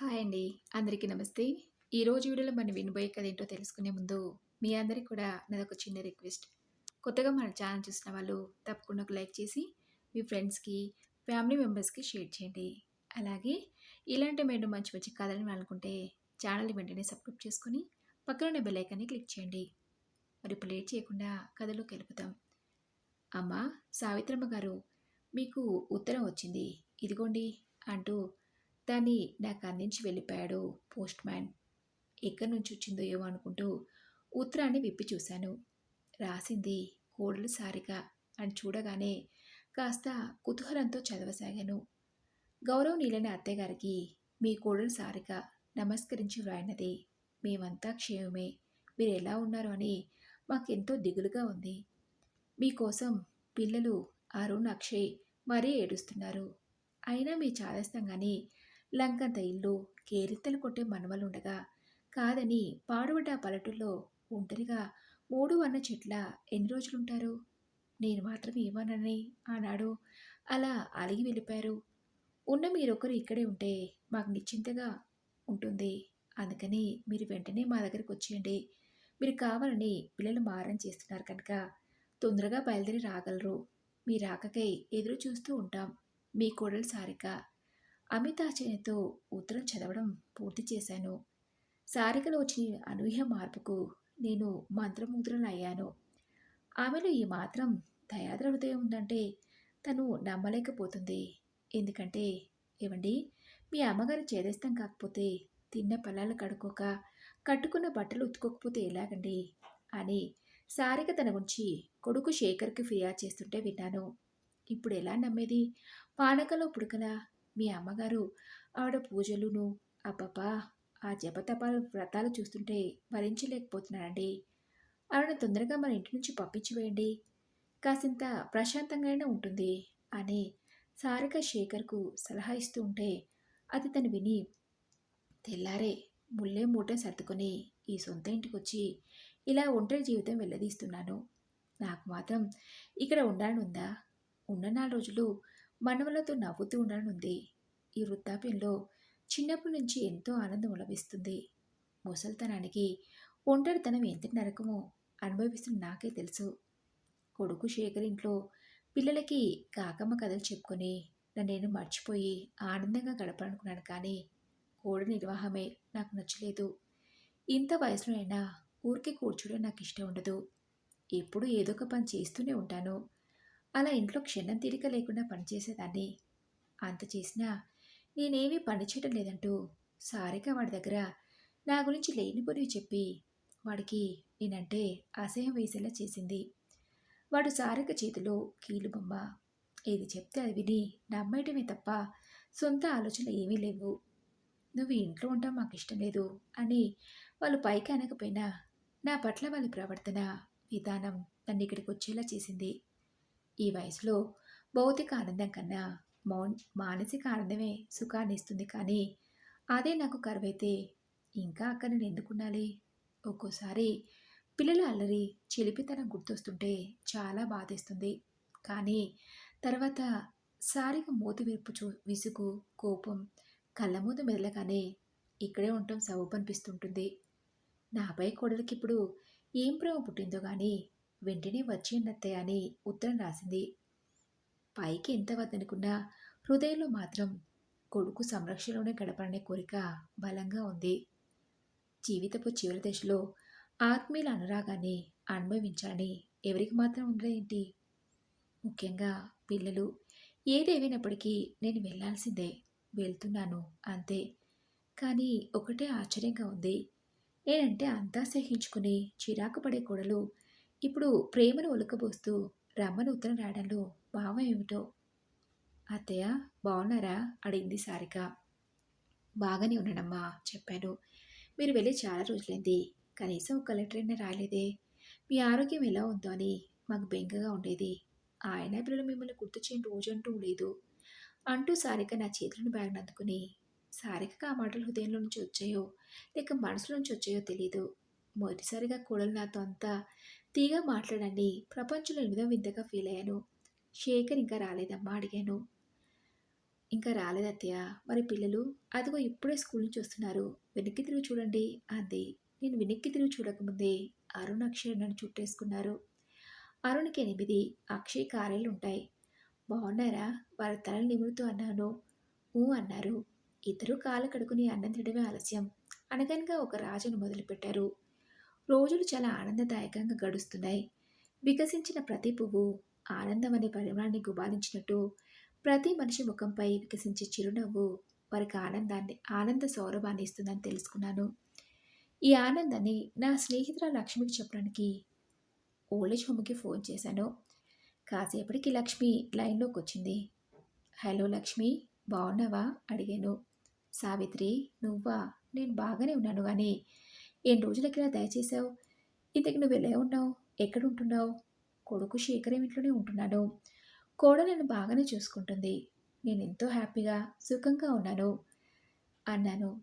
Hi అండి. అందరికీ నమస్తే. ఈరోజు వీడియోలో మనం వినబోయే కథ ఏంటో తెలుసుకునే ముందు, మీ అందరికి కూడా నాదొక చిన్న రిక్వెస్ట్. కొత్తగా మన ఛానల్ చూసిన వాళ్ళు తప్పకుండా ఒక లైక్ చేసి, మీ ఫ్రెండ్స్‌కి, ఫ్యామిలీ మెంబర్స్‌కి షేర్ చేయండి. అలాగే ఇలాంటి మేము మంచి మంచి కథలు అనుకుంటే ఛానల్‌ని వెంటనే సబ్స్క్రైబ్ చేసుకొని, పక్కన ఉన్న బెల్ ఐకాన్‌ని క్లిక్ చేయండి. మరి ఇప్పుడు లేట్ చేయకుండా కథలోకి కలుపుతాం అమ్మా సావిత్రమ్మ గారు, మీకు ఉత్తరం వచ్చింది. ఇదిగోండి అంటూ దాన్ని నాకు అందించి వెళ్ళిపోయాడు పోస్ట్ మ్యాన్. ఎక్కడి నుంచి వచ్చిందో ఏమో అనుకుంటూ ఉత్తరాన్ని విప్పి చూశాను. రాసింది కోడలు సారిక అని చూడగానే కాస్త కుతూహలంతో చదవసాగాను. గౌరవనీయులైన అత్తయ్యగారికి మీ కోడలు సారిక నమస్కరించి వ్రాయినది. మేమంతా క్షేమమే. మీరు ఎలా ఉన్నారు అని మాకెంతో దిగులుగా ఉంది. మీకోసం పిల్లలు అరుణ్, అక్షయ్ మరీ ఏడుస్తున్నారు. అయినా మీ చాదస్తం కానీ లంకంత ఇల్లు, కేరింతలు కొట్టే మనవలుండగా కాదని పాడుబడ్డ పల్లెటూళ్ళలో ఒంటరిగా మూడు అన్న చెట్ల ఎన్ని రోజులుంటారు? నేను మాత్రం ఏమనని ఆనాడు అలా అలిగి వెళ్ళిపోయారు. ఉన్న మీరొకరు ఇక్కడే ఉంటే మాకు నిశ్చింతగా ఉంటుంది. అందుకని మీరు వెంటనే మా దగ్గరికి వచ్చేయండి. మీరు కావాలని పిల్లలు మారం చేస్తున్నారు కనుక తొందరగా బయలుదేరి రాగలరు. మీ రాకకై ఎదురు చూస్తూ ఉంటాం. మీ కోడలు సారిక. అమితాశ్చర్యంతో ఉత్తరం చదవడం పూర్తి చేశాను. సారికలో వచ్చిన అనూహ్య మార్పుకు నేను మంత్రముగ్ధులనయ్యాను ఆమెలో ఈ మాత్రం దయాద్ర హృదయం ఉందంటే తను నమ్మలేకపోతుంది. ఎందుకంటే ఏవండీ మీ అమ్మగారు చేదేస్తాం కాకపోతే తిన్న పళ్ళాలు కడుక్కోక, కట్టుకున్న బట్టలు ఉతుకోకపోతే ఎలాగండి? అని సారిక తన గురించి కొడుకు శేఖర్‌కి ఫిర్యాదు చేస్తుంటే విన్నాను. ఇప్పుడు ఎలా నమ్మేది? పానకలో పుడకలా మీ అమ్మగారు ఆవిడ పూజలును అబ్బబ్బా! ఆ జపతపాలు వ్రతాలు చూస్తుంటే భరించలేకపోతున్నానండి. ఆవిడ తొందరగా మన ఇంటి నుంచి పంపించి వేయండి. కాసింత ప్రశాంతంగానే ఉంటుంది అని సారిక శేఖర్‌కు సలహా ఇస్తూ ఉంటే అది తను విని తెల్లారే ముల్లే మూట సర్దుకొని ఈ సొంత ఇంటికొచ్చి ఇలా ఒంటరి జీవితం వెళ్ళదీస్తున్నాను నాకు మాత్రం ఇక్కడ ఉండాలని ఉందా ఉన్న నాలుగు రోజులు మనవలతో నవ్వుతూ ఉండాలనుంది. ఈ వృద్ధాప్యంలో చిన్నప్పటి నుంచి ఎంతో ఆనందం లభిస్తుంది. ముసలితనానికి ఒంటరితనం ఎంత నరకమో అనుభవిస్తున్న నాకే తెలుసు. కొడుకు శేఖర్ ఇంట్లో పిల్లలకి కాకమ్మ కథలు చెప్పుకొని నన్నేను మర్చిపోయి ఆనందంగా గడపాలనుకున్నాను కానీ కోడి నిర్వాహమే నాకు నచ్చలేదు. ఇంత వయసులో అయినా ఊరికే కూర్చోవడం నాకు ఇష్టం ఉండదు. ఎప్పుడు ఏదో ఒక పని చేస్తూనే ఉంటాను. అలా ఇంట్లో క్షణం తీరిక లేకుండా పనిచేసేదాన్ని. అంత చేసినా నేనేమీ పని చేయడం లేదంటూ సారిక వాడి దగ్గర నా గురించి లేనిపోయి చెప్పి వాడికి నేనంటే అసహ్యం వేసేలా చేసింది. వాడు సారిక చేతిలో కీలుబొమ్మ. ఏది చెప్తే అది విని నమ్మేయటమే తప్ప సొంత ఆలోచనలు ఏమీ లేవు. నువ్వు ఇంట్లో ఇంట్లో మాకు ఇష్టం లేదు అని వాళ్ళు పైకి అనకపోయినా నా పట్ల వాళ్ళ ప్రవర్తన, విధానం నన్ను ఇక్కడికి వచ్చేలా చేసింది. ఈ వయసులో భౌతిక ఆనందం కన్నా మౌన్ మానసిక ఆనందమే సుఖాన్ని ఇస్తుంది కానీ అదే నాకు కరువైతే ఇంకా అక్కడ నేను ఎందుకున్నాలి ఒక్కోసారి పిల్లల అల్లరి, చిలిపితనం గుర్తొస్తుంటే చాలా బాధేస్తుంది. కానీ తర్వాత సారిగా మూతి విరుపు చూ విసుగు, కోపం కళ్ళ ముందు మెదలగానే ఇక్కడే ఉండటం సబబనిపిస్తుంటుంది. నాపై కోడలికిప్పుడు ఏం ప్రేమ పుట్టిందో కానీ వెంటనే వచ్చేయండి అని ఉత్తరం రాసింది. పైకి ఎంత వద్దనుకున్నా హృదయంలో మాత్రం కొడుకు సంరక్షణలోనే గడపాలనే కోరిక బలంగా ఉంది. జీవితపు చివరి దశలో ఆత్మీయుల అనురాగాన్ని అనుభవించాలని ఎవరికి మాత్రం ఉండదేంటి? ముఖ్యంగా పిల్లలు. ఏదేమైనప్పటికీ నేను వెళ్ళాల్సిందే. వెళ్తున్నాను అంతే. కానీ ఒకటే ఆశ్చర్యంగా ఉంది. నేనంటే అంతా సహించుకుని చిరాకు పడే కోడలు ఇప్పుడు ప్రేమను ఒలకబోస్తూ రమ్మని ఉత్తరం రాయడంలో భావం ఏమిటో? అత్తయ్య బాగున్నారా అడిగింది సారిక. బాగానే ఉన్నానమ్మా చెప్పాను. మీరు వెళ్ళి చాలా రోజులైంది. కనీసం ఒక లెటర్ అయినా రాలేదే మీ ఆరోగ్యం ఎలా ఉందో అని మాకు బెంగగా ఉండేది. ఆయన పిల్లలు మిమ్మల్ని గుర్తు చేయని రోజంటూ లేదు. అంటూ సారిక నా చేతులను బ్యాగ్‌ని అందుకుని సారికగా ఆ మాటలు హృదయంలో నుంచి వచ్చాయో, లేక మనసులో నుంచి వచ్చాయో తెలియదు మొదటిసారిగా కోడలు నాతో అంతా తీగా మాట్లాడండి. ప్రపంచంలో ఎనిమిదో వింతగా ఫీలయ్యాను. శేఖర్ ఇంకా రాలేదమ్మా అడిగాను. ఇంకా రాలేదత్తయ్య. మరి పిల్లలు? అదిగో ఇప్పుడే స్కూల్ నుంచి వస్తున్నారు. వెనక్కి తిరిగి చూడండి అంది. నేను వెనక్కి తిరిగి చూడకముందే అరుణ్ అక్షయ్ నన్ను చుట్టేసుకున్నారు. అరుణ్కి ఎనిమిది అక్షయ్ కారేళ్ళు ఉంటాయి. బాగున్నారా? వారి తలలు నిమురుతూ అన్నాను. ఊ అన్నారు. ఇద్దరు కాళ్ళు కడుకుని అన్నం తినడమే ఆలస్యం. అనగనగా ఒక రాజును మొదలుపెట్టారు. రోజులు చాలా ఆనందదాయకంగా గడుస్తున్నాయి. వికసించిన ప్రతి పువ్వు ఆనందం అనే పరిమాణాన్ని గుబాలించినట్టు ప్రతి మనిషి ముఖంపై వికసించే చిరునవ్వు వారికి ఆనందాన్ని ఆనంద సౌరభాన్ని ఇస్తుందని తెలుసుకున్నాను. ఈ ఆనందాన్ని నా స్నేహితురాలు లక్ష్మికి చెప్పడానికి ఓల్డేజ్ హోమ్కి ఫోన్ చేశాను. కాసేపటికి లక్ష్మి లైన్లోకి వచ్చింది. హలో లక్ష్మి బాగున్నావా అడిగాను. సావిత్రి నువ్వా? నేను బాగానే ఉన్నాను కానీ ఎన్ని రోజులకి ఇలా దయచేసావు ఇంతకు నువ్వు ఎలా ఉన్నావు? ఎక్కడ ఉంటున్నావు కొడుకు శేఖరం ఇంట్లోనే ఉంటున్నాను కోడ నన్ను బాగానే చూసుకుంటుంది. నేను ఎంతో హ్యాపీగా సుఖంగా ఉన్నాను. అన్నాను.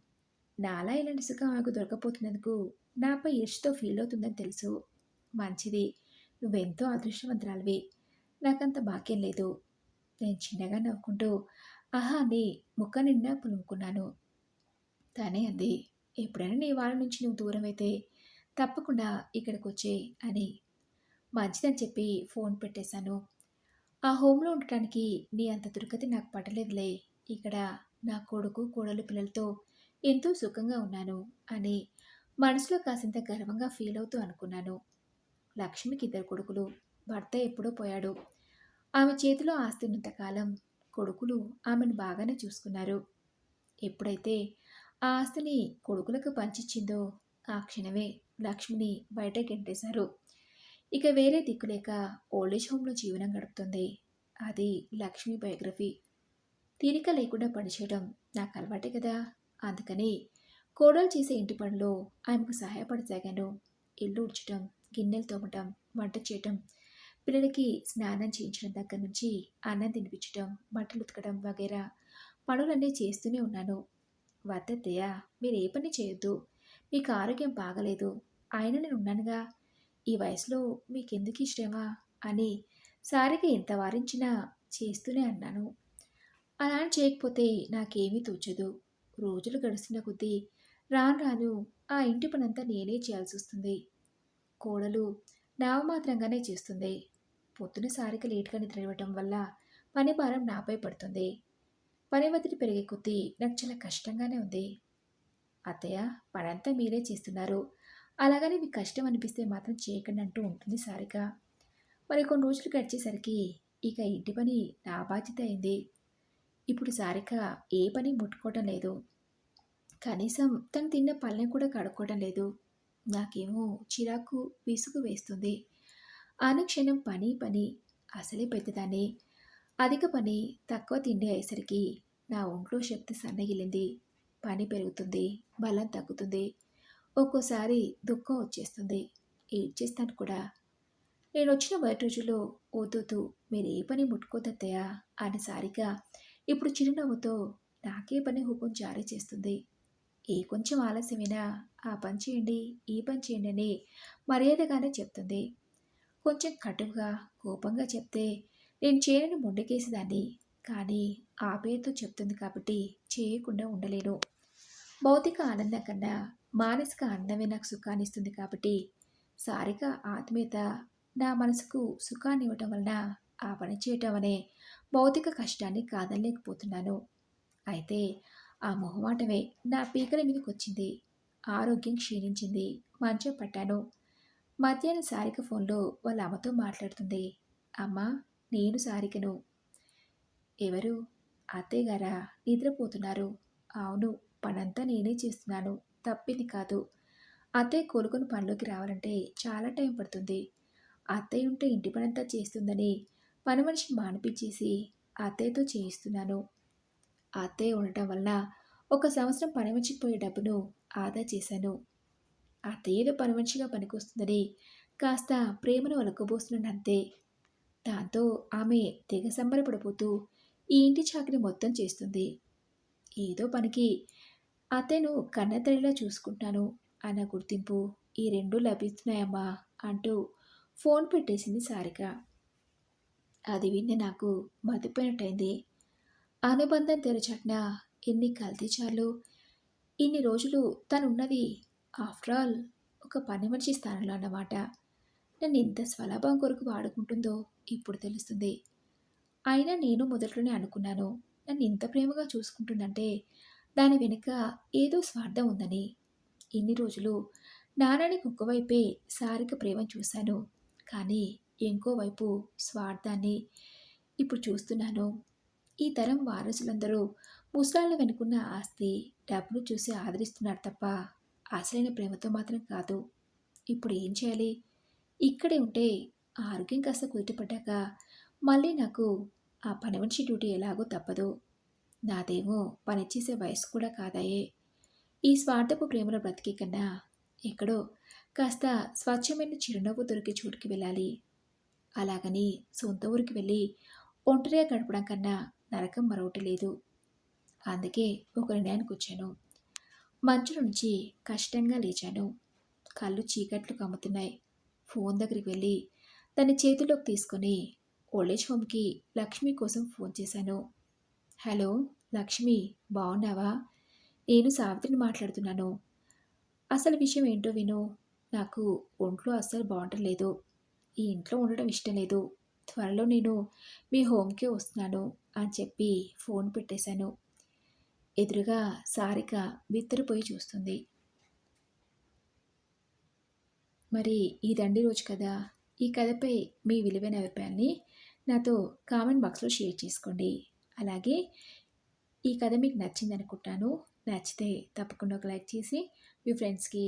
నాలా ఇలాంటి సుఖం ఆమెకు దొరకపోతున్నందుకు నాపై ఈర్ష్తో ఫీల్ అవుతుందని తెలుసు. మంచిది. నువ్వెంతో అదృష్టవంతురాలివి. నాకంత భాగ్యం లేదు. నేను చిన్నగా నవ్వుకుంటూ ఆహా అని ముక్క నిండా పులుముకున్నాను తనే అంది. ఎప్పుడైనా నీ వాళ్ళ నుంచి నువ్వు దూరం అయితే తప్పకుండా ఇక్కడికి వచ్చే అని మంచిదని చెప్పి ఫోన్ పెట్టేశాను. ఆ హోమ్లో ఉండటానికి నీ అంత దుర్గతి నాకు పడలేదులే. ఇక్కడ నా కొడుకు కోడలు పిల్లలతో ఎంతో సుఖంగా ఉన్నాను అని మనసులో కాసింత గర్వంగా ఫీల్ అవుతూ అనుకున్నాను. లక్ష్మికి ఇద్దరు కొడుకులు భర్త ఎప్పుడో పోయాడు. ఆమె చేతిలో ఆస్తి ఉన్నంతకాలం కొడుకులు ఆమెను బాగానే చూసుకున్నారు. ఎప్పుడైతే ఆ ఆస్తిని కొడుకులకు పంచిచ్చిందో ఆ క్షణమే లక్ష్మిని బయట గెంటేశారు ఇక వేరే దిక్కులేక ఓల్డేజ్ హోమ్లో జీవనం గడుపుతుంది. అది లక్ష్మి బయోగ్రఫీ. తీరిక లేకుండా పనిచేయడం నాకు అలవాటే కదా. అందుకని కోడలు చేసే ఇంటి పనిలో ఆమెకు సహాయపడసాగాను ఇల్లు ఉడ్చడం గిన్నెలు తోమటం వంట చేయటం పిల్లలకి స్నానం చేయించడం దగ్గర నుంచి అన్నం తినిపించడం బట్టలు ఉతకడం వగేరా పనులన్నీ చేస్తూనే ఉన్నాను. వద్దత్తయ్య మీరు ఏ పని చేయొద్దు. మీకు ఆరోగ్యం బాగలేదు. ఆయన నేను ఉన్నానుగా ఈ వయసులో మీకెందుకు ఇష్టమా? అని సారిగా ఎంత వారించినా చేస్తూనే అన్నాను. అలా అని చేయకపోతే నాకేమీ తోచదు. రోజులు గడుస్తున్న కొద్దీ రాను రాను ఆ ఇంటి పనంతా నేనే చేయాల్సి వస్తుంది. కోడలు నావమాత్రంగానే చేస్తుంది. పొద్దున సారిక లేట్గా నిద్రవ్వటం వల్ల పని భారం నాపై పడుతుంది. పని ఒత్తిడి పెరిగే కొద్దీ నాకు చాలా కష్టంగానే ఉంది. అత్తయ్య పనంతా మీరే చేస్తున్నారు. అలాగని మీకు కష్టం అనిపిస్తే మాత్రం చేయకండి అంటూ ఉంటుంది సారిక. మరి కొన్ని రోజులు గడిచేసరికి ఇక ఇంటి పని నా బాధ్యత అయింది. ఇప్పుడు సారిక ఏ పని ముట్టుకోవటం లేదు. కనీసం తను తిన్న పళ్ళని కూడా కడుక్కోవడం లేదు. నాకేమో చిరాకు విసుగు వేస్తుంది. అనుక్షణం పని పని అసలే పెద్దదాన్ని. అధిక పని తక్కువ తిండి అయ్యేసరికి నా ఒంట్లో శక్తి సన్నగిలింది. పని పెరుగుతుంది బలం తగ్గుతుంది. ఒక్కోసారి దుఃఖం వచ్చేస్తుంది. ఏడ్చేస్తాను కూడా? నేను వచ్చిన మొదటి రోజుల్లో ఓతూతూ మీరు ఏ పని ముట్టుకోదత్తయా అని సారిగా ఇప్పుడు చిరునవ్వుతో నాకే పని హుకుం జారీ చేస్తుంది. ఏ కొంచెం ఆలస్యమైనా ఆ పని చేయండి ఈ పని చేయండి అని మర్యాదగానే చెప్తుంది. కొంచెం కటువుగా కోపంగా చెప్తే నేను చేయని మొండకేసేదాన్ని. కానీ ఆ పేరుతో చెప్తుంది కాబట్టి చేయకుండా ఉండలేను. భౌతిక ఆనందం కన్నా మానసిక ఆనందమే నాకు సుఖాన్ని ఇస్తుంది కాబట్టి సారిక ఆత్మీయత నా మనసుకు సుఖాన్ని ఇవ్వటం వలన ఆ పని చేయటం అనే భౌతిక కష్టాన్ని కాదనలేకపోతున్నాను. అయితే ఆ మొహమాటమే నా పీకల మీదకి వచ్చింది. ఆరోగ్యం క్షీణించింది. మంచం పట్టాను. మధ్యాహ్నం సారిక ఫోన్లో వాళ్ళ అమ్మతో మాట్లాడుతుంది. అమ్మ నేను సారికను. ఎవరు? అత్తయ్య గారా నిద్రపోతున్నారు. అవును పనంతా నేనే చేస్తున్నాను. తప్పింది కాదు. అత్తయ్య కోలుకొని పనిలోకి రావాలంటే చాలా టైం పడుతుంది. అత్తయ్య ఉంటే ఇంటి పనంతా చేస్తుందని పని మనిషిని మానిపించేసి అత్తయ్యతో చేయిస్తున్నాను. అత్తయ్య ఉండటం వలన ఒక సంవత్సరం పని మనిషికి పోయే డబ్బును ఆదా చేశాను. అత్తయ్యలో పని మనిషిగా పనికొస్తుందని కాస్త ప్రేమను ఒలకబోస్తున్నాను అంతే దాంతో ఆమె తెగ సంబరపడిపోతూ ఈ ఇంటి చాకరీ మొత్తం చేస్తుంది. ఏదో పనికి అతను కన్నతల్లిలా చూసుకుంటాను అన్న గుర్తింపు ఈ రెండు లభిస్తున్నాయమ్మా అంటూ ఫోన్ పెట్టేసింది సారిక. అది విన్న నాకు మతిపోయినట్టయింది. అనుబంధం తెరచట్న ఎన్ని కల్తీ చాలు ఇన్ని రోజులు తనున్నది ఆఫ్టర్ ఆల్ ఒక పని మనిషి స్థానంలో అన్నమాట. నన్ను ఎంత స్వలాభం కొరకు వాడుకుంటుందో ఇప్పుడు తెలుస్తుంది. అయినా నేను మొదట్లోనే అనుకున్నాను నన్ను ఇంత ప్రేమగా చూసుకుంటుందంటే దాని వెనుక ఏదో స్వార్థం ఉందని. ఇన్ని రోజులు నాన్నని ఒకవైపే సారిక ప్రేమ చూశాను. కానీ ఇంకోవైపు స్వార్థాన్ని ఇప్పుడు చూస్తున్నాను. ఈ తరం వారసులందరూ ముసలాళ్ళ వెనుకున్న ఆస్తి డబ్బును చూసి ఆదరిస్తున్నారు తప్ప అసలైన ప్రేమతో మాత్రం కాదు. ఇప్పుడు ఏం చేయాలి? ఇక్కడే ఉంటే ఆరోగ్యం కాస్త కుదుటపడ్డాక మళ్ళీ నాకు ఆ పని మనిషి డ్యూటీ ఎలాగో తప్పదు. నాదేమో పనిచేసే వయసు కూడా కాదాయే. ఈ స్వార్థపు ప్రేమలో బ్రతికే కన్నా ఎక్కడో కాస్త స్వచ్ఛమైన చిరునవ్వు దొరికి చోటుకి వెళ్ళాలి. అలాగని సొంత ఊరికి వెళ్ళి ఒంటరిగా గడపడం కన్నా నరకం మరొకటి లేదు. అందుకే ఒక నిర్ణయానికి వచ్చాను. మంచు నుంచి కష్టంగా లేచాను. కళ్ళు చీకట్లు కమ్ముతున్నాయి. ఫోన్ దగ్గరికి వెళ్ళి తన చేతిలోకి తీసుకొని ఓల్డేజ్ హోమ్కి లక్ష్మి కోసం ఫోన్ చేశాను. హలో లక్ష్మి బాగున్నావా నేను సావిత్రిని మాట్లాడుతున్నాను. అసలు విషయం ఏంటో విను. నాకు ఒంట్లో అస్సలు బాగుంటలేదు ఈ ఇంట్లో ఉండడం ఇష్టం లేదు. త్వరలో నేను మీ హోమ్కే వస్తున్నాను అని చెప్పి ఫోన్ పెట్టేశాను. ఎదురుగా సారిక విత్తరిపోయి చూస్తుంది. మరి ఈ దండి రోజు కదా ఈ కథపై మీ విలువైన అభిప్రాయాన్ని నాతో కామెంట్ బాక్స్లో షేర్ చేసుకోండి. అలాగే ఈ కథ మీకు నచ్చింది అనుకుంటాను నచ్చితే తప్పకుండా ఒక లైక్ చేసి మీ ఫ్రెండ్స్కి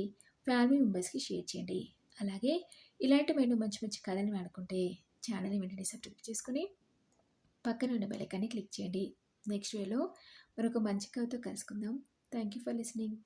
ఫ్యామిలీ మెంబర్స్కి షేర్ చేయండి. అలాగే ఇలాంటి మేము మంచి మంచి కథలు వాడుకుంటే ఛానల్ని వెంటనే సబ్స్క్రైబ్ చేసుకుని పక్కన ఉన్న బెలైకాన్ని క్లిక్ చేయండి. నెక్స్ట్ వేలో మరొక మంచి కథతో కలుసుకుందాం. Thank you for listening.